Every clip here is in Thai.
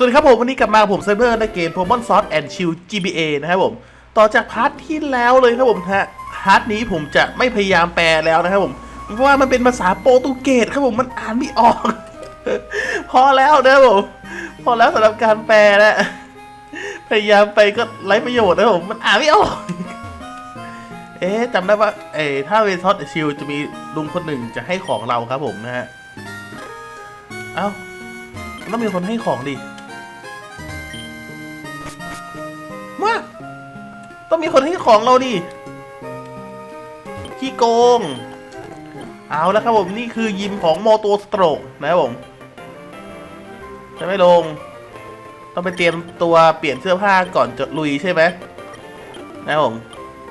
สวัสดีครับผม วันนี้กลับมาผมไซเบอร์ในเกม Pokemon Sword and Shield GBA นะครับผม ต่อจากพาร์ทที่แล้วเลยครับผมฮะพาร์ทนี้ผมจะไม่พยายามแปลแล้วนะครับผมเพราะว่ามันเป็นภาษาโปรตุเกสครับผมมันอ่านไม่ออก พอแล้วนะครับผมพอแล้วสำหรับการแปลแล้วพยายามไปก็ไร้ประโยชน์นะครับผมมันอ่านไม่ออกเอ๊ะจำได้ว่าเอ้ถ้าเวทอสชิลจะมีลุงคนหนึ่งจะให้ของเราครับผมนะฮะเอ้าต้องมีคนให้ของดิ ต้องมีคนให้ของเราดิขี้โกง เอาแล้วครับผมนี่คือยิมของโมโตสโตรกนะครับผมจะไม่ลง ต้องไปเตรียมตัวเปลี่ยนเสื้อผ้าก่อนจะลุยใช่ไหมนะครับผม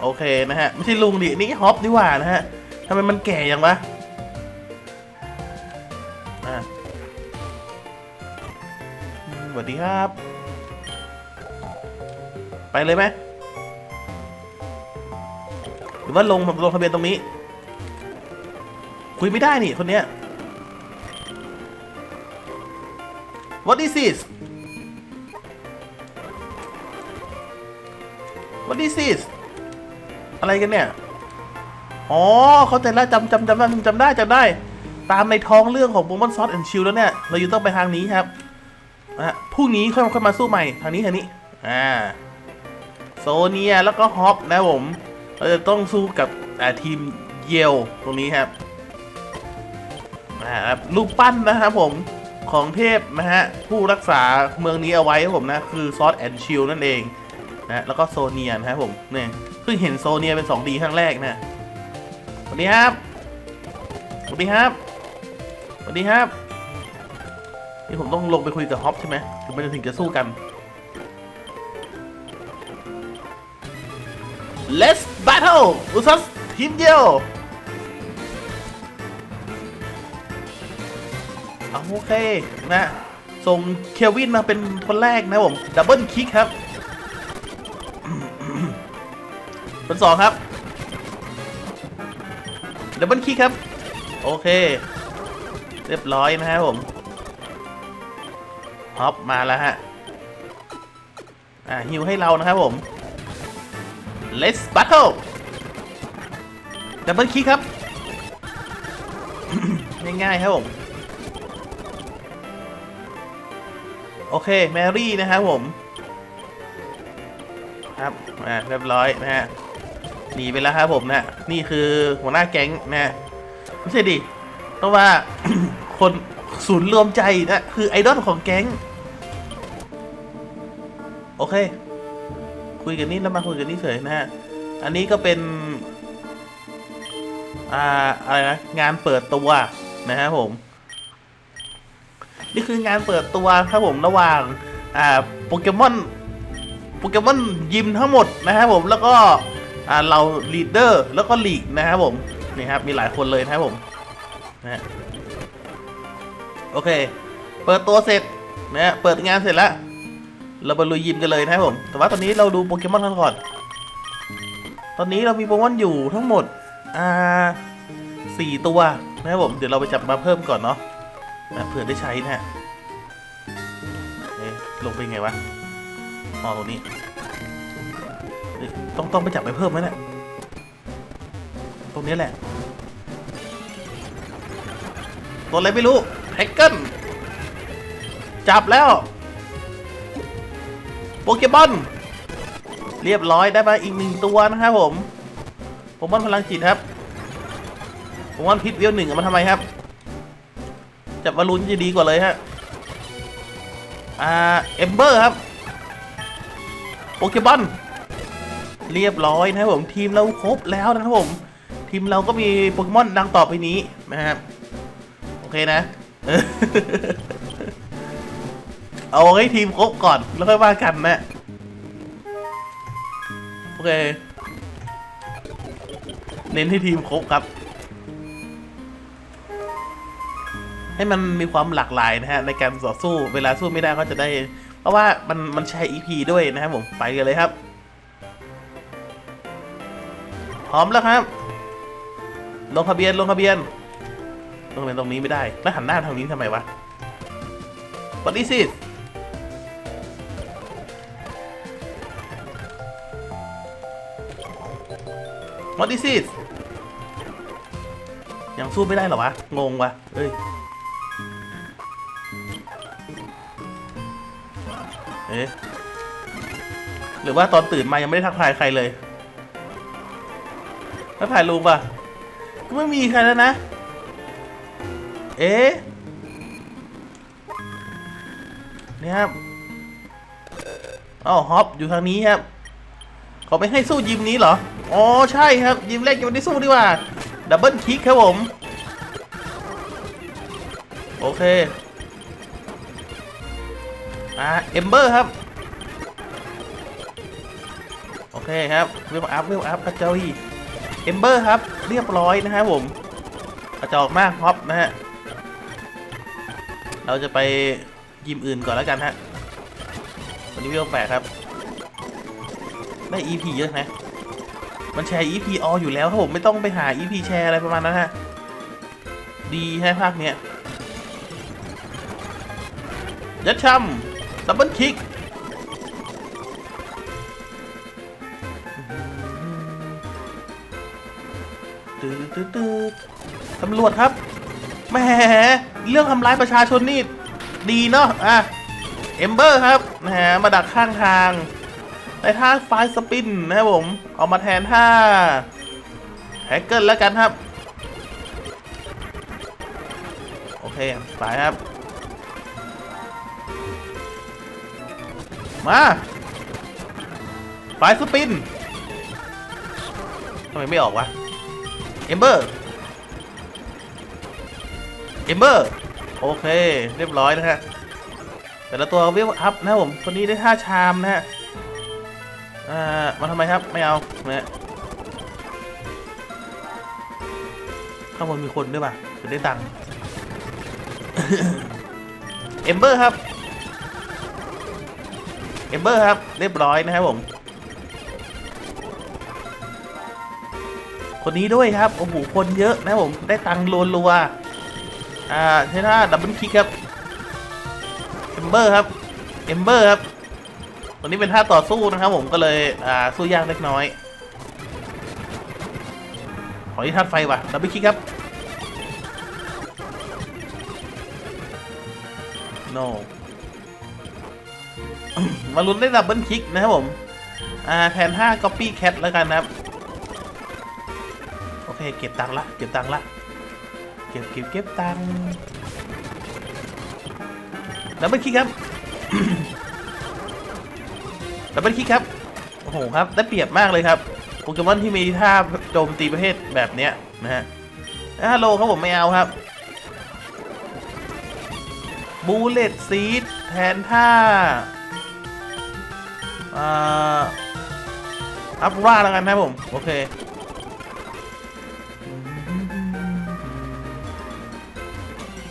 โอเคนะฮะ ไม่ใช่ลุงดินี่ฮอปดีกว่านะฮะทำไมมันแก่ยังวะสวัสดีครับ ไปเลยไหม รือว่าลงลงทะเบียนตรงนี้ คุยไม่ได้นี่คนเนี้ย What is this What is this อะไรกันเนี่ย อ๋อ เขาใจแล้วจำจำจำได้จำได้จำได้ ตามในท้องเรื่องของโปเกมอนซอสแอนชิลแล้วเนี่ย เราอยู่ต้องไปทางนี้ครับอะพรุ่งนี้ค่อยค่อยมาสู้ใหม่ ทางนี้ทางนี้ อ่า โซเนีย แล้วก็ฮอปนะผม เราจะต้องสู้กับทีมเยลตรงนี้ครับอ่าครับรูปปั้นนะครับผมของเทพนะฮะผู้รักษาเมืองนี้เอาไว้ครับผมนะ คือซอสแอนด์ชิลนั่นเองนะแล้วก็โซเนียนะครับผมเนี่ยเพิ่งเห็นโซเนียเป็น 2D ครั้งแรกนะสวัสดีครับสวัสดีครับสวัสดีครับนี่ผมต้องลงไปคุยกับฮอปใช่ไหมถึงมันจะถึงจะสู้กัน Let's battle อุซัสทีมเดียวเอาโอเคนะส่งเคลวินมาเป็นคนแรกนะผมดับเบิลคิกครับคนสองครับดับเบิลคีย์ครับ โอเค เรียบร้อยนะครับผมฮอปมาแล้วฮะ อ่าฮิวให้เรานะครับผม let's battle ดับเบิลคีย์ครับ ง่ายๆครับผม โอเค แมรี่นะครับผม ครับอ่าเรียบร้อยนะฮะหนีไปแล้วครับผมนะนี่คือหัวหน้าแก๊งนะไม่ใช่ดิต้องว่าคนศูนย์รวมใจนะคือไอดอลของแก๊ง โอเค คุยกันนี่แล้วมาคุยกันนี่เฉยนะฮะ อันนี้ก็เป็น อ่า อะไรนะ งานเปิดตัวนะครับผม นี่คืองานเปิดตัวครับผมระหว่าง อ่า โปเกมอน โปเกมอนยิมทั้งหมดนะครับผม แล้วก็ อ่า เราลีดเดอร์ แล้วก็ลีกนะครับผม นี่ครับ มีหลายคนเลยนะครับผม นะฮะ โอเค เปิดตัวเสร็จนะฮะ เปิดงานเสร็จแล้ว เราไปลุยยิมกันเลยนะครับผม แต่ว่าตอนนี้เราดูโปเกมอนกันก่อน ตอนนี้เรามีโปเกมอนอยู่ทั้งหมด อ่าสี่ตัวนะครับผม เดี๋ยวเราไปจับมาเพิ่มก่อนเนาะเผื่อได้ใช้นะฮะลงไปไงวะอ๋อตรงนี้ ต้องต้องไปจับไปเพิ่มไหมเนี่ย ตรงนี้แหละ ตัวอะไรไม่รู้แฮกเกิลจับแล้ว โปเกมอน เรียบร้อยได้มาอีกหนึ่งตัวนะครับผมโปเกมอนพลังจิตครับโปเกมอนพิษเวลหนึ่งเอามาทำไมครับ จับวารุนจะดีกว่าเลยฮะอ่าเอมเบอร์ครับโปเกมอนเรียบร้อยนะครับผมทีมเราครบแล้วนะครับผม ทีมเราก็มีโปเกมอนดังต่อไปนี้นะครับ โอเคนะ เอาให้ทีมครบก่อนแล้วค่อยว่ากันนะโอเค เน้นให้ทีมครบครับ ให้มันมีความหลากหลายนะฮะในการต่อสู้เวลาสู้ไม่ได้ก็จะได้ เพราะว่ามันมันใช้ EP ด้วยนะครับผมไปกันเลยครับ พร้อมแล้วครับ ลงทะเบียนลงทะเบียนลงทะเบียนตรงนี้ไม่ได้ แล้วหันหน้าทางนี้ทำไมวะ What is it What is it ยังสู้ไม่ได้หรอวะ งงวะเอ้ย เอ๊ะ หรือว่าตอนตื่นมายังไม่ได้ทักทายใครเลยทักทายลุงปะก็ไม่มีใครแล้วนะ เอ๊ะนี่ครับอ้าวฮอปอยู่ทางนี้ครับเขาไม่ให้สู้ยิมนี้เหรอ อ๋อใช่ครับยิมแรกยังไม่สู้ดีกว่าดับเบิลคิกครับผม โอเคอ่าเอมเบอร์ครับ โอเคครับเวลอัพเวลอัพกระเจ้าอีเอมเบอร์ครับ เรียบร้อยนะครับผมกระจอกมากฮอปนะฮะเราจะไปยิมอื่นก่อนแล้วกันฮะวันนี้เวลแปดครับ ได้ EP เยอะนะ มันแชร์ EP อออยู่แล้วครับผมไม่ต้องไปหา EP แชร์อะไรประมาณนั้นฮะ ดีฮะภาคเนี้ยยัดช่ำดับเบิลคิกตืดตืดตืดตำรวจครับแหมเรื่องทำร้ายประชาชนนี่ ดีเนาะอะ เอมเบอร์ครับแหมมาดักข้างทาง ในท่าไฟสปินนะครับผม เอามาแทนท่าแฮกเกิลแล้วกันครับ โอเคไปครับ มาไฟสปินทำไมไม่ออกวะ เอมเบอร์ เอมเบอร์ โอเค เรียบร้อยนะฮะ แต่ละตัวเวอัพนะครับผมคนนี้ได้ท่าชามนะฮะ อ่ามาทำไมครับ ไม่เอาเนี่ยข้างบนมีคนด้วยป่ะจะได้ตังค์เอมเบอร์ครับเอมเบอร์ครับเรียบร้อยนะครับผม คนนี้ด้วยครับโอ้โหคนเยอะนะผมได้ตังค์รัวๆอ่าใช้ท่าดับเบิลคิกครับเอมเบอร์ครับเอมเบอร์ครับ วันนี้เป็นท่าต่อสู้นะครับผมก็เลยอ่าสู้ยากเล็กน้อย ขอที่ท่าไฟว่ะดับเบิลคิกครับ no มาลุ้นได้ดับเบิลคิกนะครับผม อ่าแทนท่า copy cat แล้วกันนะครับ โอเค เก็บตังค์ละ เก็บตังค์ละ เก็บเก็บเก็บตังค์ดับเบิลคิกครับ ดับเบิลคิกครับ โอ้โหครับ ได้เปรียบมากเลยครับโปเกมอนที่มีท่าโจมตีประเภทแบบเนี้ยนะฮะฮัลโหลครับผมไม่เอาครับบูเลตซีดแทนท่าอ่าอัพราแล้วกันนะครับผม โอเค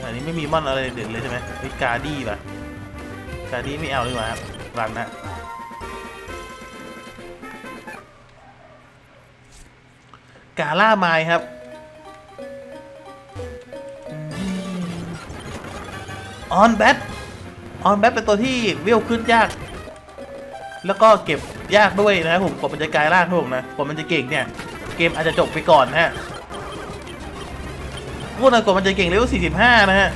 อันนี้ไม่มีมอนอะไรเด็ดเลยใช่ไหมวิกาดี้ป่ะ กาดี้ไม่เอาดีกว่าครับรันนะ กาล่าไม้ครับ ออนแบทออนแบทเป็นตัวที่เวลขึ้นยาก แล้วก็เก็บยากด้วยนะครับผมกว่ามันจะกลายร่างครับผมนะกว่ามันจะเก่งเนี่ย เกมอาจจะจบไปก่อนนะฮะพูดน่อยกว่ามันจะเก่งเลเวล45 นะฮะ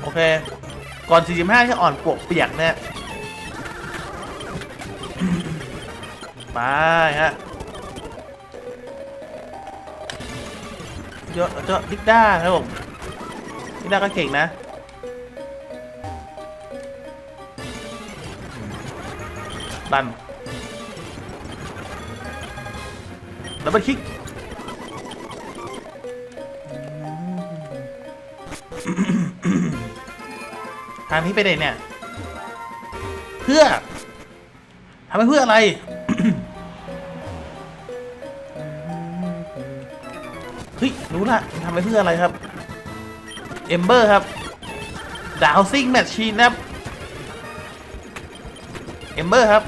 โอเค ก่อน 45ที่อ่อนปวกเปียกนะฮะ ฮะเยอะเยอะดิกด้าครับผมดิกด้าก็เก่งนะดันดับเบิลคิกทางนี้ไปไหนเนี่ย เพื่อทำไปเพื่ออะไร รู้ละทำไปเพื่ออะไรครับ เอมเบอร์ครับ ดาวซิงแมชชีนครับ เอมเบอร์ครับ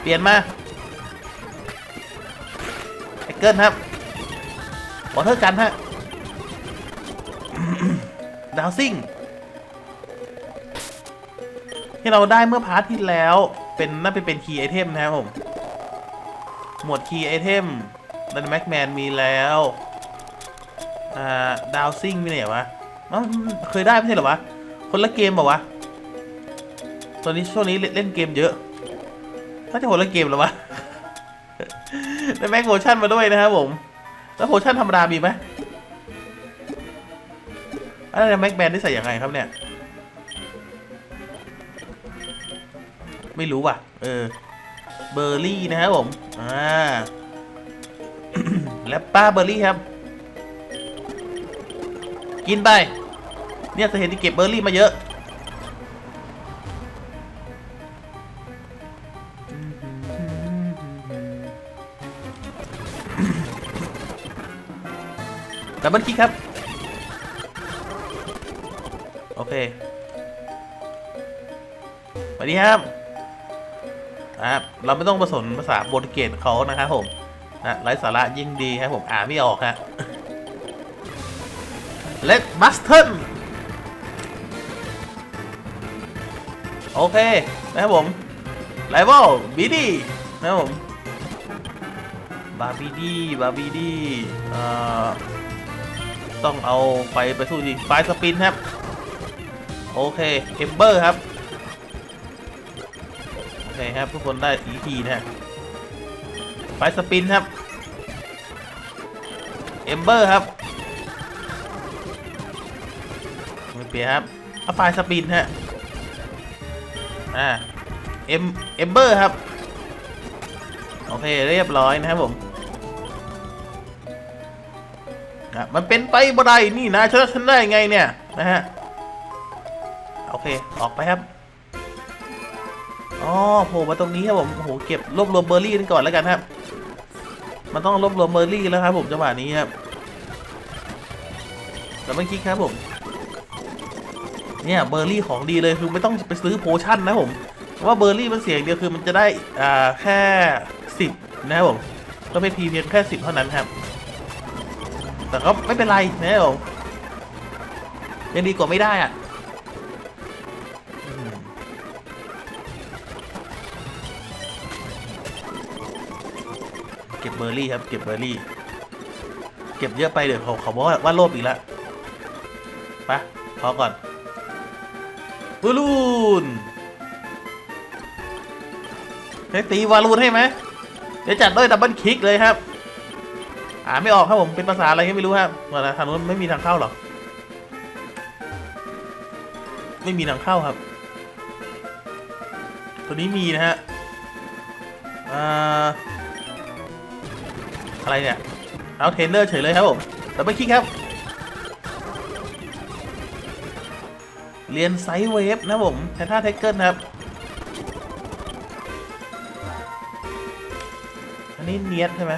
เปลี่ยนมาไอเกิลครับวอเทอร์กันฮะ ดาวซิงที่เราได้เมื่อพาร์ทที่แล้ว เป็นน่าจะเป็นคีย์ไอเทมนะครับผม หมวดคีย์ไอเทม ดันแม็กแมนมีแล้ว อ่า ดาวซิงมีไหนวะอ๋อเคยได้ไม่ใช่หรอวะ คนละเกมเปล่าวะ ตอนนี้ช่วงนี้เล่นเกมเยอะน่าจะคนละเกมหรอวะได้แม็กโพชั่นมาด้วยนะครับผม แล้วโพชั่นธรรมดามีไหมอะไรแม็กแมนได้ใส่ยังไงครับเนี่ย ไม่รู้ว่ะ เออ เบอร์รี่นะครับผม อ่า และป้าเบอร์รี่ครับ กินไป เนี่ยจะเห็นที่เก็บเบอร์รี่มาเยอะ ดับเบิลคิกครับ โอเคสวัสดีครับนะครับ เราไม่ต้องผสมภาษาโปรตุเกสเขานะครับผม นะไร้สาระยิ่งดีครับผมอ่านไม่ออกฮะ Let Button โอเค นะครับผมไลเวลบีดีนะครับผมบาร์บีดีบาร์บีดีเอ่อต้องเอาไฟไปสู้ดีไฟสปินครับ โอเคเอมเบอร์ครับ โอเคครับ ทุกคนได้สีทีนะฮะ ไฟสปินครับเอมเบอร์ครับไม่เปลี่ยนครับเอาไฟสปินฮะอ่าเอ็มเอมเบอร์ครับ โอเคเรียบร้อยนะครับผมอะมันเป็นไปบ่ได้นี่นะฉันฉันได้ไงเนี่ยนะฮะโอเคออกไปครับอ๋อโผล่มาตรงนี้ครับผมโอ้โหเก็บรวบรวมเบอร์รี่กันก่อนแล้วกันครับ มันต้องรวบรวมเบอร์รี่แล้วครับผมจังหวะนี้ครับแล้วไม่คิดครับผม เนี่ยเบอร์รี่ของดีเลยคือไม่ต้องไปซื้อโพชั่นนะผมว่าเบอร์รี่มันเสียอย่างเดียวคือมันจะได้อ่าแค่สิบนะครับผมก็เป็นพีเพียงแค่สิบเท่านั้นครับ แต่ก็ไม่เป็นไรนะครับผมยังดีกว่าไม่ได้อะ อร์รี่ครับ เก็บเบอร์รี่ เก็บเยอะไปเดี๋ยวเขาเขาบอกว่าว่าโลภอีกแล้วไปพอก่อนบอลูนให้ตีวาลูนให้ไหมเดี๋ยวจัดด้วยดับเบิลคิกเลยครับอ่าไม่ออกครับผมเป็นภาษาอะไรก็ไม่รู้ครับว่านะทางนู้นไม่มีทางเข้าหรอไม่มีทางเข้าครับ ตัวนี้มีนะฮะอ่า อะไรเนี่ย เอาเทรนเนอร์เฉยเลยครับผมดับเบิลคิกครับ เรียนไซด์เวฟนะผมแทนท่าเทคเกิลครับ อันนี้เนียดใช่ไหม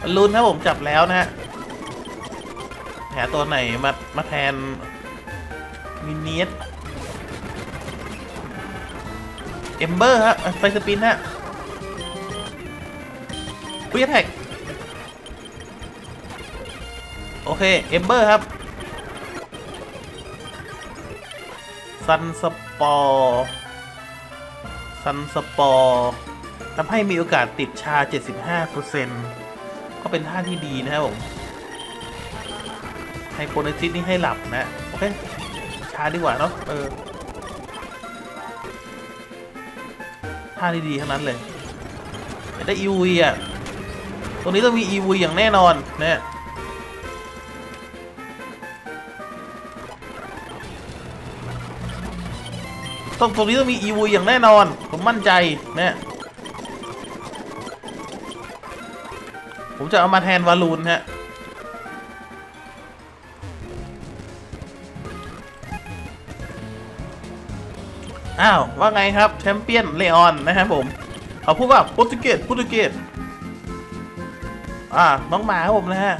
บอลลูนครับผมจับแล้วนะฮะหาตัวไหนมามาแทนมินเนียดเอมเบอร์ครับอะไปสปินฮะ ปุยแท็กโอเค เอมเบอร์ครับซันสปอร์ซันสปอร์ทำให้มีโอกาสติดชา 75%ก็เป็นท่าที่ดีนะครับผมไฮโปรเนซิสนี่ให้หลับนะ โอเค ชาดีกว่าเนาะเออท่าดีๆทั้งนั้นเลยได้อีวีอะ ตรงนี้ต้องมีอีวีอย่างแน่นอนนะตรงตรงนี้ต้องมีอีวูอย่างแน่นอน ผมมั่นใจนะผมจะเอามาแทนวาลูนฮะอ้าว ว่าไงครับ แชมเปี้ยนเลออนนะครับผม เขาพูดว่าโปรตุเกสโปรตุเกส อ่าน้องหมาครับผมนะฮะ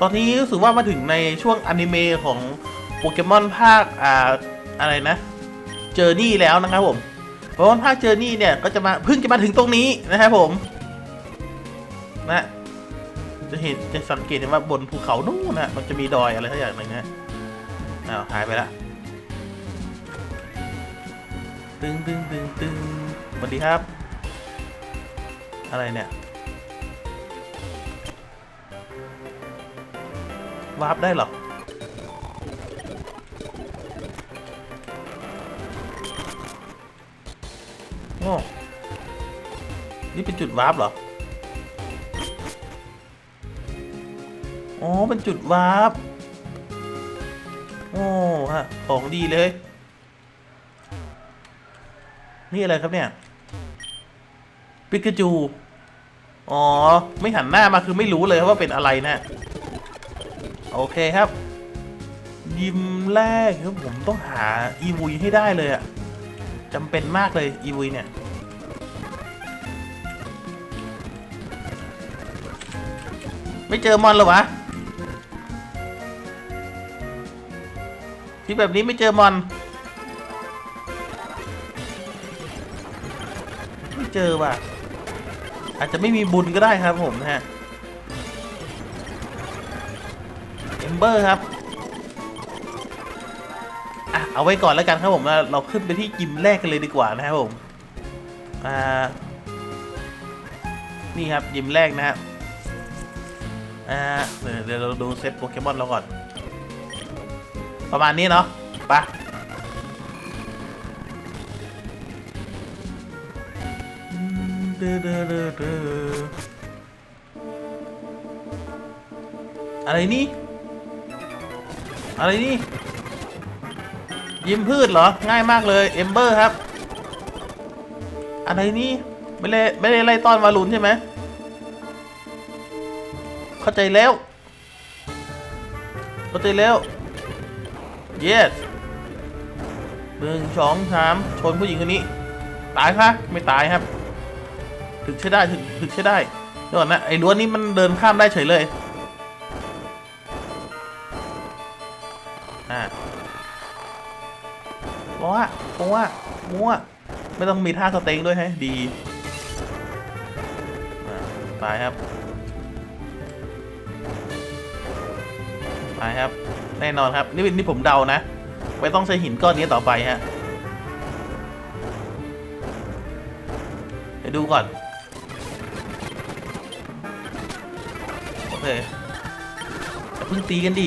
ตอนนี้รู้สึกว่ามาถึงในช่วงอนิเมะของโปเกมอนภาคอ่าอะไรนะเจอร์นี่แล้วนะครับผมเพราะว่าภาคเจอร์นี่เนี่ยก็จะมาเพิ่งจะมาถึงตรงนี้นะครับผม นะจะเห็นจะสังเกตเห็นว่าบนภูเขานู่นนะมันจะมีดอยอะไรสักอย่างหนึ่งนะอ้าวหายไปละตึงตึงตึงตึงสวัสดีครับ อะไรเนี่ย วาร์ปได้เหรอ โอ้ นี่เป็นจุดวาร์ปเหรอ อ๋อ เป็นจุดวาร์ป โอ้ฮะ ของดีเลย นี่อะไรครับเนี่ยปิกาจู อ๋อ ไม่หันหน้ามาคือไม่รู้เลยว่าเป็นอะไรนะ โอเคครับ ยิมแรกครับผมต้องหาอีวุยให้ได้เลยอะจำเป็นมากเลยอีวุยเนี่ยไม่เจอมอนเหรอวะที่แบบนี้ไม่เจอมอน ไม่เจอว่ะ อาจจะไม่มีบุญก็ได้ครับผมนะฮะ มเบอร์ครับอะเอาไว้ก่อนแล้วกันครับผมเราเราขึ้นไปที่ยิมแรกกันเลยดีกว่านะครับผมอ่านี่ครับยิมแรกนะครับอ่าเดี๋ยวเราดูเซตโปเกมอนเราก่อน ประมาณนี้เนาะไปะอะไรนี่ อะไรนี่ ยิ้มพืชเหรอ ง่ายมากเลย เอมเบอร์ครับ อะไรนี่ ไม่ได้ไม่ได้ไล่ต้อนวาลุนใช่ไหม เข้าใจแล้ว เข้าใจแล้ว yes หนึ่งสองสามชนผู้หญิงคนนี้ ตายคะไม่ตายครับ ถึกใช้ได้ ถึกถึกใช้ได้เดี๋ยวก่อนนะไอ้ล้วนนี้มันเดินข้ามได้เฉยเลย อ่าบอกว่าบอกว่ามัวไม่ต้องมีท่าสเต็งด้วยให้ดีตายครับไปครับ แน่นอนครับ นี่เป็นที่ผมเดานะไม่ต้องใช้หินก้อนนี้ต่อไปฮะเดี๋ยวดูก่อน โอเคอย่าเพิ่งตีกันดิ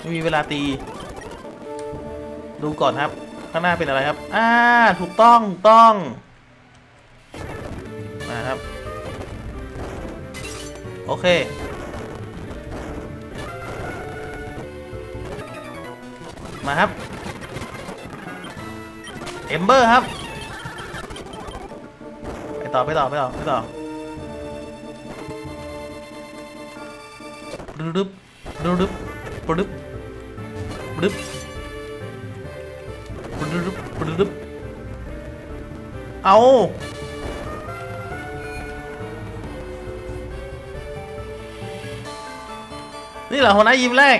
ไม่มีเวลาตี ดูก่อนครับ ข้างหน้าเป็นอะไรครับ อ่า ถูกต้องต้องนะครับ โอเค มาครับ เอมเบอร์ครับ ไปต่อไปต่อไปต่อไปต่อดึบดึบดึบ ดึบดึบดึบดึบดึบเอานี่แหละหัวหน้ายิมแรก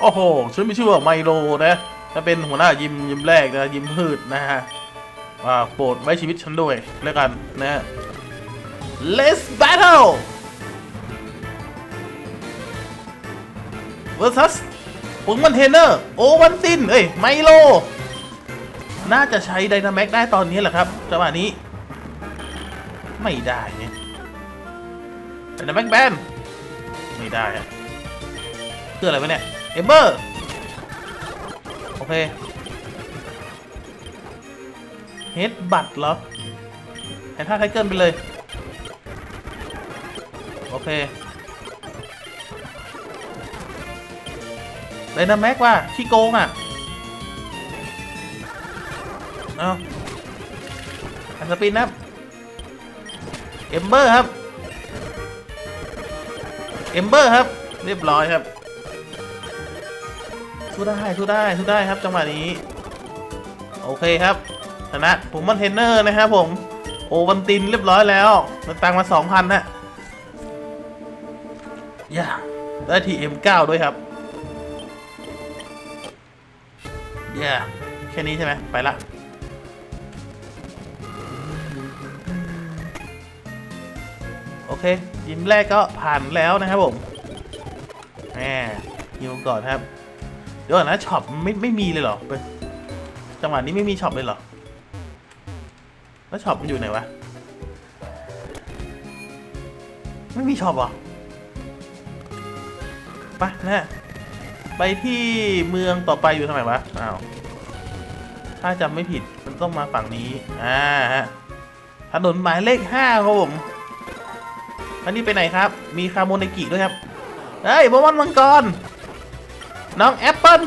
โอ้โหฉันมีชื่อว่าไมโลนะจะเป็นหัวหน้ายิมยิมแรกนะยิมพืชนะฮะอ่าโปรดไว้ชีวิตฉันด้วยแล้วกันนะฮะ Let's battle versus ผงมันเทนเนอร์โอวันตินเอ้ยไมโล น่าจะใช้ไดนาแม็กได้ตอนนี้แหละครับจังหวะนี้ ไม่ได้เนี่ยไดนาแม็กแบนไม่ได้อะเพื่ออะไรวะเนี่ยเอเบอร์โอเคเฮดบัตเหรอแทนท่าไทเกิลไปเลย โอเค ไดนาแม็กว่าขี้โกงอะ เอาอันสปินนะครับเอมเบอร์ครับ เอมเบอร์ครับ เรียบร้อยครับ สู้ได้สู้ได้สู้ได้ครับจังหวะนี้ โอเคครับชนะผมมันเทนเนอร์นะครับผม โอวันตินเรียบร้อยแล้วมันตังมาสองพันนะย่าได้ทีเอ็มเก้าด้วยครับ ค่นี้ใช่ไหมไปละโอเคยิมแรกก็ผ่านแล้วนะครับผมแหมยิมก่อนครับ เดี๋ยวก่อนะช็อปไม่ไม่มีเลยเหรอเป็นจังหวะนี้ไม่มีช็อปเลยเหรอแล้วช็อปมันอยู่ไหนวะ ไม่มีช็อปเหรอไปนะไปที่เมืองต่อไปอยู่ทางไหนวะอ้าว ถ้าจำไม่ผิดมันต้องมาฝั่งนี้ อ่าฮะถนนหมายเลขห้าครับผมอันนี้ไปไหนครับ มีคาโมเนกิด้วยครับ เฮ้ยโปเกมอนมังกร น้องแอปเปิล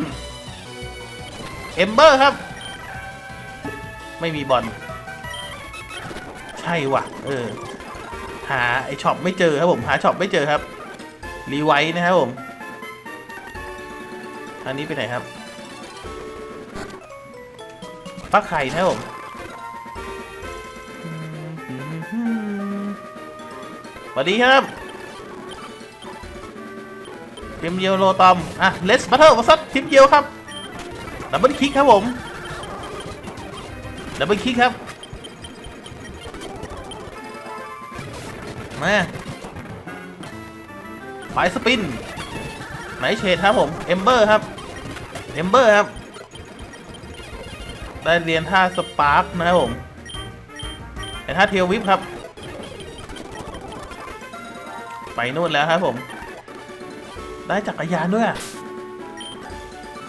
เอมเบอร์ครับ ไม่มีบอล ใช่ว่ะ เออ หาไอช็อปไม่เจอครับผม หาช็อปไม่เจอครับ รีไวท์นะครับผม อันนี้ไปไหนครับ ฟักไข่นะผมสวัสดีครับทีมเยียวโลตอม อะ เลสบัตเทิลมาซัดทีมเยียวครับ ดับเบิลคิกครับผม ดับเบิลคิกครับ มาไฟสปิน ไหนเชดครับผม เอมเบอร์ครับ เอมเบอร์ครับ ได้เรียนท่าสปาร์กนะครับผมเรียนท่าเทลวิปครับ ไปนู่นแล้วครับผม ได้จักรยานด้วย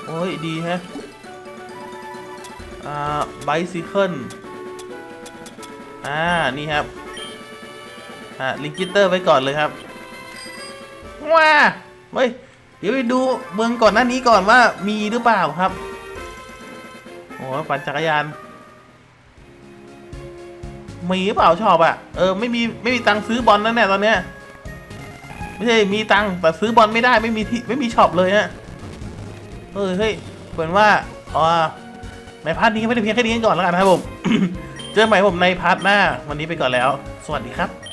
โอ้ย ดีฮะอ่าไบซิเคิลอ่า นี่ครับ อ่าลิงกิเตอร์ไว้ก่อนเลยครับว้าเฮ้ย เดี๋ยวไปดูเมืองก่อนหน้านี้ก่อนว่ามีหรือเปล่าครับ โอ้ยปั่นจักรยานมีหรือเปล่าชอบอะเออไม่มีไม่มีตังค์ซื้อบอลนั่นแน่ตอนเนี้ยไม่ใช่มีตังค์แต่ซื้อบอลไม่ได้ไม่มีที่ไม่มีช็อปเลยฮะเออเฮ้ยเหมือนว่าอ๋อในพาร์ทนี้ไม่ได้เพียงแค่นี้ก่อนแล้วกันครับผม เจอกันใหม่ผมในพาร์ทหน้า วันนี้ไปก่อนแล้ว สวัสดีครับ